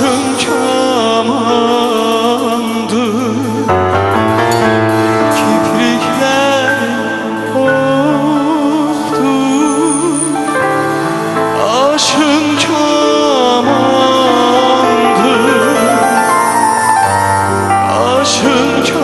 aşkın kamandı Kiprikler oldu. Aşkın kamandı Aşkın kamandı